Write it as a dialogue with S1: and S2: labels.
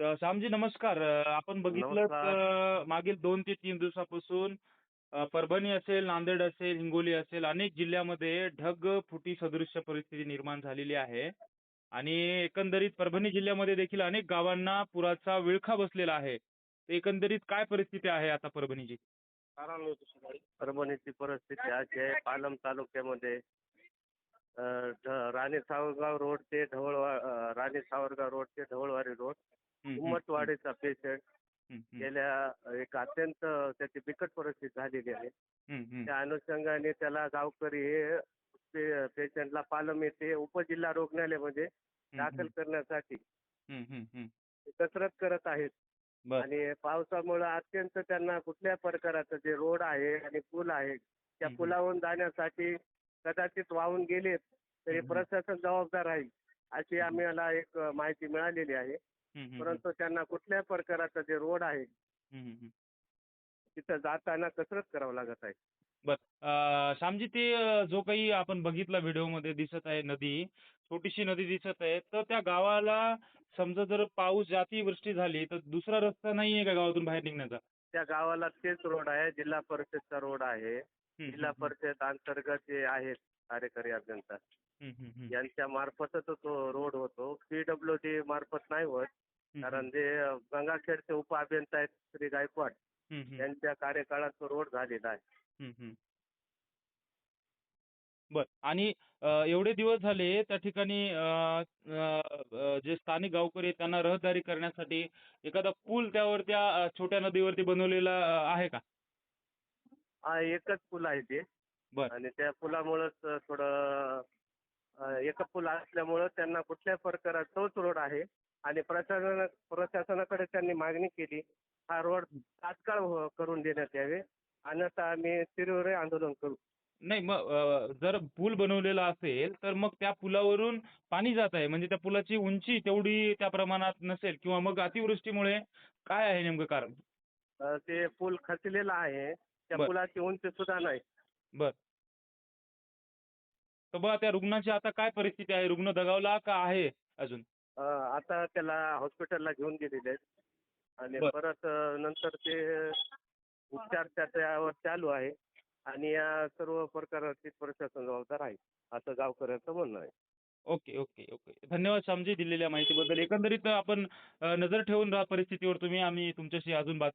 S1: श्यामजी नमस्कार. आपण बघितलं. तर मागील 2 ते 3 दिवसापासून अ, परभणी असेल, नांदेड असेल, हिंगोली असेल अनेक जिल्ह्यामध्ये ढगफुटी सदृश्य परिस्थिती निर्माण झालेली आहे. आणि एकंदरीत परभणी जिल्ह्यामध्ये देखील अनेक गावांना पुराचा विळखा बसलेला आहे. तर एकंदरीत काय परिस्थिती आहे आता परभणीची?
S2: परभणीची परिस्थिती अशी आहे पालम तालुक्यामध्ये अ, ढ- राणी सावरगाव रोड ते ढवळवा अ, राणी सावरगाव रोड ते ढवळवाडी रोड उम्मतवाडीचा पेशंट गेल्या एक अत्यंत त्याची बिकट परिस्थिती झालेली आहे. त्या अनुषंगाने त्याला गावकरी हे पेशंटला पालम येथे उपजिल्हा रुग्णालयामध्ये दाखल करण्यासाठी. कसरत करत आहेत. आणि पावसामुळे अत्यंत त्यांना कुठल्या प्रकाराचं जे रोड आहे आणि पूल आहे त्या. पुलावरून जाण्यासाठी कदाचित वाहून गेलेत तरी. प्रशासन जबाबदार आहे अशी आम्हाला एक माहिती मिळालेली आहे. परंतु त्यांना कुठल्या प्रकाराचं जे रोड आहे. तिथं जाताना कसरत करावं लागत आहे.
S1: बर. श्यामजी ते जो काही आपण बघितला व्हिडिओमध्ये दिसत आहे नदी छोटीशी नदी दिसत आहे तर त्या गावाला समजा जर पाऊस जाती वृष्टी झाली तर दुसरा रस्ता नाहीये का गावातून बाहेर निघण्याचा?
S2: त्या गावाला तेच रोड आहे जिल्हा परिषदचा रोड आहे. जिल्हा परिषद अंतर्गत जे आहेत कार्यकारी अभियंता. यांच्या मार्फतच तो रोड होतो. पीडब्ल्यू डी मार्फत नाही होत. कारण जे गंगाखेडचे उप अभियंता आहेत श्री गायकवाड
S1: हं, हं,
S2: यांच्या कार्यकाळात तो रोड झालेला आहे.
S1: बर. आणि अ, एवढे दिवस झाले त्या ठिकाणी अ, अ, अ, जे स्थानिक गावकरी आहेत त्यांना रहदारी करण्यासाठी एखादा पूल त्यावर त्या अ, छोट्या नदीवरती बनवलेला अ, आहे का?
S2: हा एकच पूल आहे ते.
S1: बर.
S2: आणि त्या पुलामुळंच थोडं अं, एक पूल असल्यामुळं त्यांना कुठल्या प्रकारात तोच रोड आहे. आणि प्रशासन प्रशासनाकडे त्यांनी मागणी केली. हा रोड तात्काळ हो- करून देण्यात यावे. अन्यथा आम्ही तीव्र आंदोलन करू.
S1: नाही मग जर पूल बनवलेला असेल तर मग त्या पुलावरून पाणी जात आहे. म्हणजे त्या पुलाची उंची तेवढी त्या प्रमाणात नसेल किंवा मग अतिवृष्टीमुळे काय आहे नेमकं कारण?
S2: ते पूल खचलेला आहे. त्या
S1: बर.
S2: पुलाची उंची सुद्धा नाही.
S1: बर. तर बघा त्या रुग्णाची आता काय परिस्थिती आहे? रुग्ण दगावला का आहे अजून?
S2: आता त्याला हॉस्पिटलला घेऊन गेलेले आहेत. आणि. परत नंतर ते उपचार त्या- त्यावर चालू आहे. आणि या सर्व प्रकाराची प्रशासन जबाबदार आहे. असं गावकऱ्यांचं म्हणणं आहे.
S1: Okay okay okay. धन्यवाद श्यामजी दिलेल्या माहितीबद्दल. एकंदरीत आपण अ, नजर ठेवून राहा परिस्थितीवर तुम्ही. आम्ही तुमच्याशी अजून बात